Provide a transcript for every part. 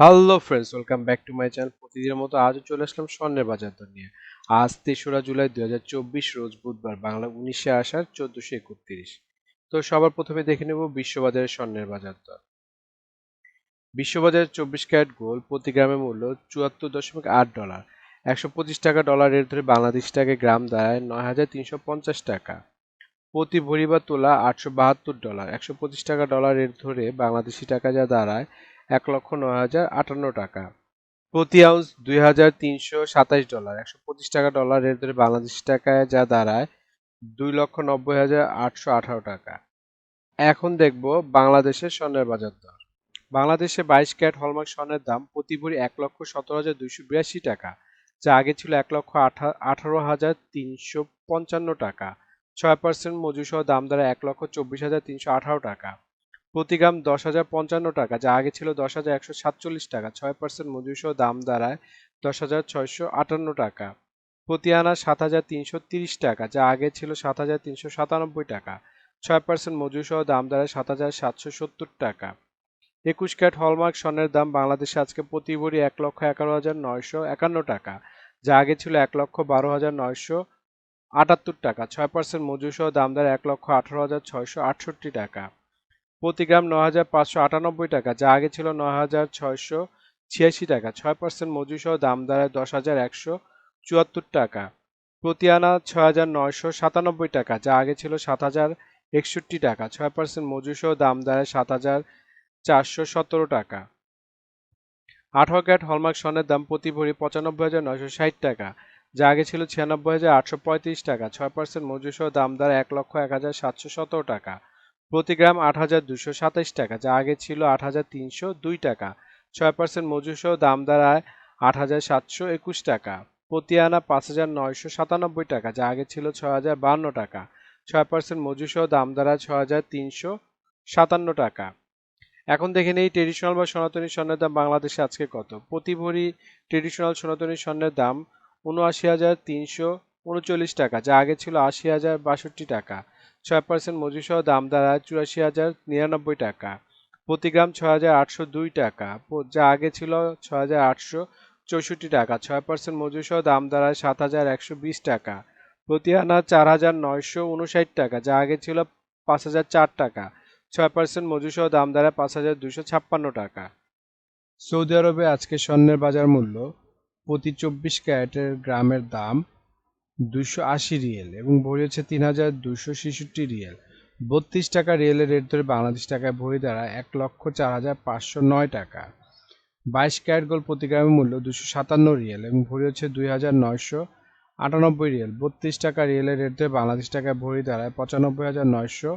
Hello friends welcome back to my channel প্রতিদিনের মতো আজও চলে আসলাম স্বর্ণের বাজার দর নিয়ে। আজ তেসরা জুলাই দুই হাজার চব্বিশ, রোজ বুধবার, বাংলা উনিশে আষাঢ়, চোদ্দশো একত্রিশ। তো সবার প্রথমে দেখে নেব বিশ্ববাজারের স্বর্ণের বাজার দর। বিশ্ববাজারের চব্বিশ ক্যারেট গোল্ড প্রতি গ্রামের মূল্য চুয়াত্তর দশমিক আট ডলার। একশো পঁচিশ টাকা ডলার রেট ধরে বাংলাদেশ টাকায় গ্রাম দাঁড়ায় নয় হাজার তিনশো পঞ্চাশ টাকা। প্রতি ভরি বা তোলা আটশো বাহাত্তর ডলার। একশো পঁচিশ টাকা ডলার রেট ধরে বাংলাদেশি টাকা যা দাঁড়ায় এক লক্ষ নয় হাজার আটান্ন টাকা। প্রতি আউন্স দুই হাজার তিনশো সাতাশ ডলার। একশো পঁচিশ টাকা ডলার রেট ধরে বাংলাদেশি টাকায় যা দাঁড়ায় দুই লক্ষ নব্বই হাজার আটশো আঠারো টাকা। এখন দেখব বাংলাদেশের স্বর্ণের বাজার দর। বাংলাদেশে বাইশ ক্যারেট হলমার্ক স্বর্ণের দাম প্রতি ভরি এক লক্ষ সতেরো হাজার দুইশো বিরাশি টাকা, যা আগে ছিল এক লক্ষ আঠা- আঠারো হাজার তিনশো পঞ্চান্ন টাকা। ছয় পার্সেন্ট মজুসহ দাম দ্বারা এক লক্ষ চব্বিশ হাজার তিনশো আঠারো টাকা। প্রতি গ্রাম দশ হাজার পঞ্চান্ন টাকা, যা আগে ছিল দশ হাজার একশো সাতচল্লিশ টাকা, ছয় পার্সেন্ট মজুসহ দাম দাঁড়ায় দশ হাজার ছয়শো আটান্ন টাকা। প্রতি আনা সাত হাজার তিনশো তিরিশ টাকা, যা আগে ছিল সাত হাজার তিনশো সাতানব্বই টাকা, ছয় পার্সেন্ট মজুসহ দাম দাঁড়ায় সাত হাজার সাতশো সত্তর টাকা। একুশ ক্যারেট হলমার্ক স্বর্ণের দাম বাংলাদেশে আজকে প্রতি ভরি এক লক্ষ এগারো হাজার নয়শো একান্ন টাকা, যা আগে ছিল এক লক্ষ বারো হাজার নয়শো আটাত্তর টাকা, ছয় পার্সেন্ট মজুসহ দাম দাঁড়ায় এক লক্ষ আঠারো হাজার ছয়শো আটষট্টি টাকা। প্রতি গ্রাম ন হাজার পাঁচশো আটানব্বই টাকা, যা আগে ছিল ন হাজার ছয়শো ছিয়াশি টাকা। ছয় পার্সেন্ট মজুসহ দাম দাঁড়ায় দশ হাজার একশো চুয়াত্তর টাকা। প্রতি আনা ছয় হাজার নয়শো সাতানব্বই টাকা, যা আগে ছিল সাত হাজার একষট্টি টাকা। ছয় পার্সেন্ট মজুসহ দাম দাঁড়ায় সাত হাজার চারশো সতেরো টাকা। আঠারো ক্যারেট হলমার্ক স্বর্ণের দাম প্রতি ভরি পঁচানব্বই হাজার নয়শো ষাট টাকা, যা আগে ছিল ছিয়ানব্বই হাজার আটশো পঁয়ত্রিশ টাকা। ছয় পার্সেন্ট মজুসহ দাম দাঁড়ায় এক লক্ষ এক হাজার সাতশো সতেরো টাকা। প্রতি গ্রাম আট হাজার দুশো সাতাইশ টাকা, যা আগে ছিল আট হাজার তিনশো দুই টাকা। ছয় পার্সেন্ট মজুসহ দাম দাঁড়ায় আট হাজার সাতশো একুশ টাকা। প্রতি আনা পাঁচ হাজার নয়শো সাতানব্বই টাকা, যা আগে ছিল ছয় হাজার বান্ন টাকা। ছয় পার্সেন্ট মজুসহ দাম দাঁড়ায় ছয় হাজার তিনশো সাতান্ন টাকা। এখন দেখে নেই ট্রেডিশনাল বা সনাতনী স্বর্ণের দাম বাংলাদেশে আজকে কত। প্রতি ভরি ট্রেডিশনাল সনাতনী স্বর্ণের দাম উনআশি হাজার তিনশো উনচল্লিশ টাকা, যা আগে ছিল আশি হাজার বাষট্টি টাকা। ছয় পার্সেন্ট মজুসহ দাম দাঁড়ায় চুরাশি হাজার নিরানব্বই টাকা। প্রতি গ্রাম ছয় হাজার আটশো দুই টাকা। যা আগে ছিল ছয় হাজার আটশো চৌষট্টি টাকা। ছয় পার্সেন্ট মজুসহ দাম দাঁড়ায় সাত হাজার একশো বিশ টাকা। প্রতি আনা চার হাজার নয়শো উনষাট টাকা। যা আগে ছিল পাঁচ হাজার চার টাকা। ছয় পার্সেন্ট মজুসহ দাম দাঁড়ায় পাঁচ হাজার দুশো ছাপ্পান্ন টাকা। সৌদি আরবে আজকে স্বর্ণের বাজার মূল্য প্রতি চব্বিশ ক্যারেটের গ্রামের দাম দুশো আশি রিয়েল এবং ভরি হচ্ছে তিন হাজার দুশো ছেষট্টি রিয়েল। বত্রিশ টাকা রিয়েলের রেট ধরে বাংলাদেশ টাকায় ভরি দাঁড়ায় এক লক্ষ চার হাজার পাঁচশো নয় টাকা। বাইশ ক্যারেট গোল্ড প্রতি গ্রামের মূল্য দুশো সাতান্ন রিয়েল এবং ভরি হচ্ছে দুই হাজার নয়শো আটানব্বই রিয়েল। বত্রিশ টাকা রিয়েলের রেট ধরে বাংলাদেশ টাকায় ভরি দাঁড়ায় পঁচানব্বই হাজার নয়শো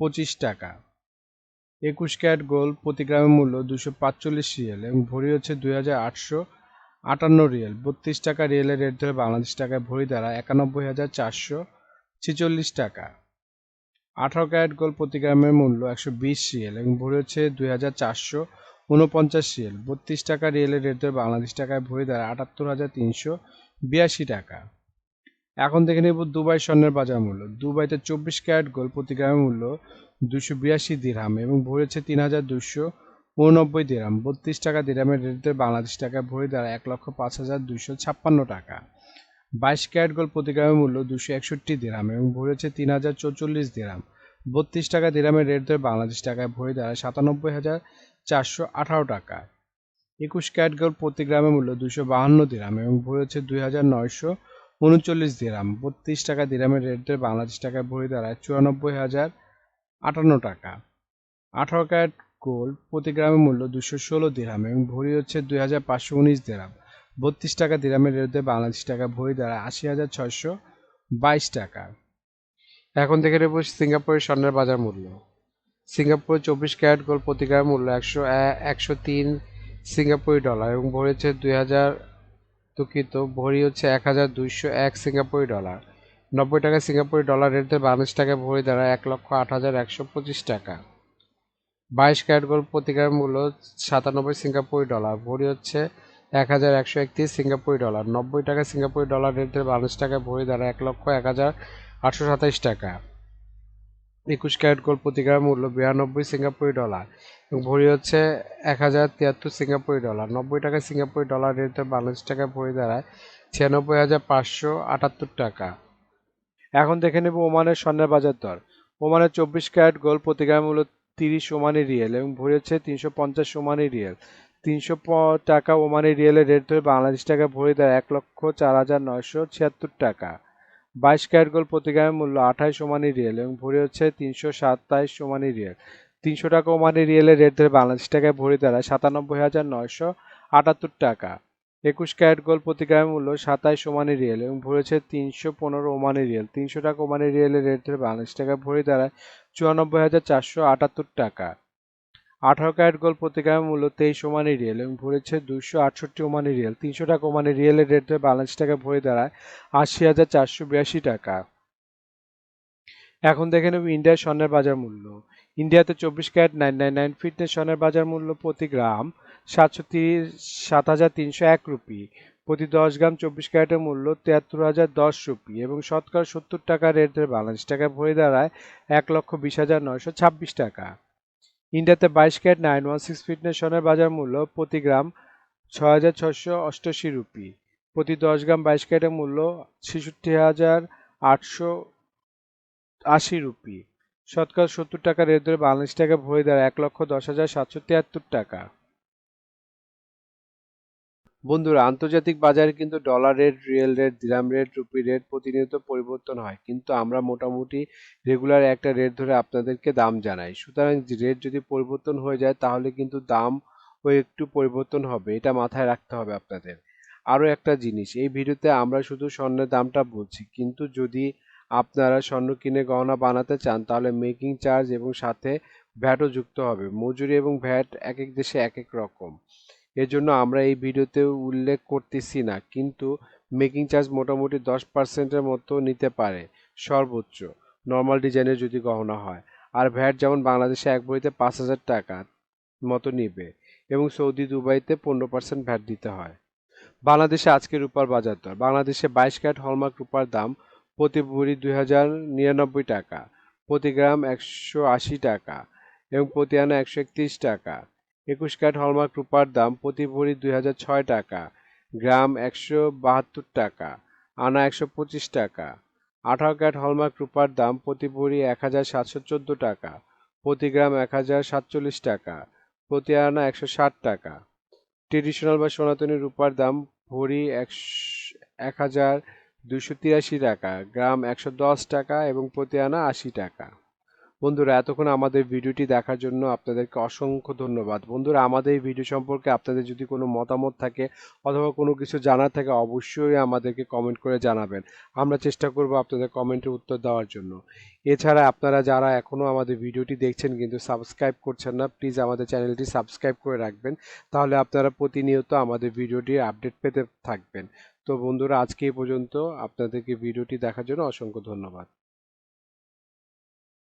পঁচিশ টাকা। একুশ ক্যারেট গোল্ড প্রতি গ্রামের মূল্য দুশো পাঁচচল্লিশ রিয়েল এবং ভরি হচ্ছে দুই হাজার আটশো আটান্ন রিয়েল, বত্রিশ টাকা রিয়েলের রেট ধরে বাংলাদেশ টাকায় ভরি দাঁড়ায় একানব্বই হাজার চারশো ছেচল্লিশ টাকা। আঠারো ক্যারেট গোল্ড প্রতি গ্রামের মূল্য একশো বিশ রিয়েল এবং ভরি হচ্ছে দুই হাজার চারশো উনপঞ্চাশ রিয়েল, বত্রিশ টাকা রিয়েলের রেট ধরে বাংলাদেশ টাকায় ভরি দাঁড়ায় আটাত্তর হাজার তিনশো বিয়াশি টাকা। এখন দেখে নেব দুবাই স্বর্ণের বাজার মূল্য। দুবাইতে চব্বিশ ক্যারেট গোল্ড প্রতি গ্রামের মূল্য দুশো বিরাশি দিরহাম এবং ভরি হচ্ছে তিন হাজার দুশো উননব্বই দিরাম, বত্রিশ টাকা দিরামের রেটে বাংলাদেশ টাকায় ভরি দাঁড়ায় এক লক্ষ পাঁচ হাজার দুশো ছাপ্পান্ন টাকা। বাইশ ক্যারেট গোল্ড প্রতি গ্রামের মূল্য দুশো একষট্টি দিরাম এবং ভরি হচ্ছে তিন হাজার চৌচল্লিশ দিরাম। বত্রিশ টাকা দিরামের রেট ধরে বাংলাদেশ টাকায় ভরি দাঁড়ায় সাতানব্বই হাজার চারশো আঠারো টাকা। একুশ ক্যারেট গোল্ড প্রতি গ্রামের মূল্য দুশো বাহান্ন দিরাম এবং ভরি হচ্ছে দুই হাজার নয়শো উনচল্লিশ দিরাম। বত্রিশ টাকা দিরামের রেট ধরে বাংলাদেশ টাকায় ভরি দাঁড়ায় চুরানব্বই হাজার আটান্ন টাকা। আঠারো ক্যারেট গোল্ড প্রতি গ্রামের মূল্য দুশো ষোলো দিরাম এবং ভরি হচ্ছে দুই হাজার পাঁচশো উনিশ দিরাম বত্রিশ টাকা দিরামের রেটে বাংলাদেশ টাকা ভরি দ্বারা আশি হাজার ছয়শো বাইশ টাকা। এখন থেকে নেব সিঙ্গাপুরের স্বর্ণের বাজার মূল্য। সিঙ্গাপুরে চব্বিশ ক্যারেট গোল্ড প্রতি গ্রামের মূল্য একশো একশো তিন সিঙ্গাপুরি ডলার এবং ভরি হচ্ছে দুই হাজার দুঃখিত, ভরি হচ্ছে এক হাজার দুইশো এক সিঙ্গাপুরি ডলার নব্বই টাকা সিঙ্গাপুরি ডলার রেটে বাংলাদেশ টাকায় ভরি দ্বারা এক লক্ষ আট হাজার একশো পঁচিশ টাকা। বাইশ ক্যারেট গোল্ড প্রতি গ্রাম মূল্য সাতানব্বই সিঙ্গাপুরি ডলার। ভরি হচ্ছে এক হাজার একশো একত্রিশ সিঙ্গাপুরি ডলার। নব্বই টাকা সিঙ্গাপুরি ডলার রেটে বাংলাদেশ টাকায় ভরি দাঁড়ায় এক লক্ষ এক হাজার আটশো সাতাইশ টাকা। একুশ ক্যারেট গোল্ড প্রতি গ্রামের মূল্য বিরানব্বই সিঙ্গাপুরি ডলার। ভরি হচ্ছে এক হাজার তিয়াত্তর সিঙ্গাপুরি ডলার। নব্বই টাকা সিঙ্গাপুরি ডলার রেটে বাংলাদেশ টাকায় ভরি দাঁড়ায় ছিয়ানব্বই হাজার পাঁচশো আটাত্তর টাকা। এখন দেখে নেব ওমানের স্বর্ণের বাজার দর। ওমানের চব্বিশ ক্যারেট গোল্ড প্রতি গ্রামের মূল্য তিরিশ ওমানি রিয়েল এবং ভরি হচ্ছে তিনশো পঞ্চাশ ওমানি রিয়েল। তিনশো টাকা ওমানি রিয়েলের রেট ধরে বাংলাদেশ টাকা ভরে দেয় এক লক্ষ চার হাজার নয়শো ছিয়াত্তর টাকা। বাইশ ক্যারেট গোল্ড প্রতি গ্রামের মূল্য আঠাইশ ওমানি রিয়েল এবং ভরে হচ্ছে তিনশো সাতাইশ ওমানি রিয়েল। তিনশো টাকা ওমানি রিয়েলের রেট ধরে বাংলাদেশ টাকায় ভরি দাঁড়ায় সাতানব্বই হাজার নয়শো আটাত্তর টাকা। একুশ ক্যারেট গোল্ড প্রতি গ্রামের মূল্য সাতাইশ ওমানি রিয়েল এবং ভরেছে তিনশো পনেরো ওমানি রিয়েল। তিনশো টাকা ওমানি রিয়েলের রেট ধরে বাংলাদেশ টাকায় ভরি দাঁড়ায় চুরানব্বই হাজার চারশো আটাত্তর টাকা। আঠারো ক্যারেট গোল্ড প্রতি গ্রামের মূল্য তেইশ ওমানি রিয়েল এবং ভরেছে দুশো আটষট্টি ওমানি রিয়েল। তিনশো টাকা ওমানি রিয়েলের রেট ধরে বাংলাদেশ টাকায় ভরি দাঁড়ায় আশি হাজার চারশো বিরাশি টাকা। এখন দেখে নেব ইন্ডিয়ার স্বর্ণের বাজার মূল্য। ইন্ডিয়াতে চব্বিশ carat nine nine nine fitness স্বর্ণের বাজার মূল্য প্রতি গ্রাম সাতশো তিরিশ সাত হাজার তিনশো এক রুপি। প্রতি দশ গ্রাম চব্বিশ ক্যারেটের মূল্য তিয়াত্তর হাজার দশ রুপি এবং শতকরা সত্তর টাকা রেট ধরে বাংলাদেশ টাকায় ভরে দাঁড়ায় এক লক্ষ বিশ হাজার নয়শো ছাব্বিশ টাকা। ইন্ডিয়াতে বাইশ carat nine one six fitness স্বর্ণের বাজার মূল্য প্রতি গ্রাম ছয় হাজার ছশো অষ্টআশি রুপি। প্রতি দশ গ্রাম বাইশ ক্যারেটের মূল্য ছেষট্টি হাজার আটশো আশি রুপি। শতকরা সত্তর টাকা রেট ধরে বাংলাদেশ টাকা ভরে দেয় এক লক্ষ দশ হাজার সাতশো তিয়াত্তর টাকা। বন্ধুরা, আন্তর্জাতিক বাজারে কিন্তু dollar rate riyal rate dirham rate rupee rate প্রতিনিয়ত পরিবর্তন হয়। কিন্তু আমরা মোটামুটি রেগুলার একটা রেট ধরে আপনাদেরকে দাম জানাই। সুতরাং রেট যদি পরিবর্তন হয়ে যায়, তাহলে কিন্তু দাম ও একটু পরিবর্তন হবে। এটা মাথায় রাখতে হবে আপনাদের। আরও একটা জিনিস, এই ভিডিওতে আমরা শুধু স্বর্ণের দামটা বলছি। কিন্তু যদি আপনারা স্বর্ণ কিনে গহনা বানাতে চান, তাহলে মেকিং চার্জ এবং সাথে ভ্যাটও যুক্ত হবে। মজুরি এবং ভ্যাট এক এক দেশে এক এক রকম। এজন্য আমরা এই ভিডিওতে উল্লেখ করতেছি না, কিন্তু মেকিং চার্জ মোটামুটি দশ পার্সেন্টের মতো নিতে পারে, সর্বোচ্চ। নর্মাল ডিজাইনের যদি গহনা হয়। আর ভ্যাট যেমন বাংলাদেশে এক বইতে পাঁচ হাজার টাকা মতো নিবে এবং সৌদি দুবাইতে পনেরো পার্সেন্ট ভ্যাট দিতে হয়। বাংলাদেশে আজকে রূপার বাজার দর। বাংলাদেশে বাইশ ক্যারেট হলমার্ক রূপার দাম প্রতি ভরি দুই হাজার নিরানব্বই টাকা, প্রতি গ্রাম একশো আশি টাকা এবং প্রতি আনা একশো একত্রিশ টাকা। একুশ ক্যারেট হলমার্ক রূপার দাম প্রতি ভরি দুই হাজার ছয় টাকা, গ্রাম একশো বাহাত্তর টাকা, আনা একশো পঁচিশ টাকা। আঠারো ক্যারেট হলমার্ক রূপার দাম প্রতি ভরি এক হাজার সাতশো চোদ্দ টাকা, প্রতি গ্রাম এক হাজার সাতচল্লিশ টাকা, প্রতি আনা একশো ষাট টাকা। ট্রেডিশনাল বা সনাতনী রূপার দাম ভরি এক হাজার দুশো তিরাশি টাকা, গ্রাম একশো দশ টাকা এবং প্রতি আনা আশি টাকা। বন্ধুরা, এতক্ষণ আমাদের ভিডিওটি দেখার জন্য আপনাদেরকে অসংখ্য ধন্যবাদ। বন্ধুরা, আমাদের এই ভিডিও সম্পর্কে আপনাদের যদি কোনো মতামত থাকে অথবা কোনো কিছু জানার থাকে, অবশ্যই আমাদেরকে কমেন্ট করে জানাবেন। আমরা চেষ্টা করব আপনাদের কমেন্টের উত্তর দেওয়ার জন্য। এছাড়া আপনারা যারা এখনও আমাদের ভিডিওটি দেখছেন কিন্তু সাবস্ক্রাইব করছেন না, প্লিজ আমাদের চ্যানেলটি সাবস্ক্রাইব করে রাখবেন। তাহলে আপনারা প্রতিনিয়ত আমাদের ভিডিওটির আপডেট পেতে থাকবেন। তো বন্ধুরা আজকে এই পর্যন্ত। আপনাদেরকে ভিডিওটি দেখার জন্য অসংখ্য ধন্যবাদ।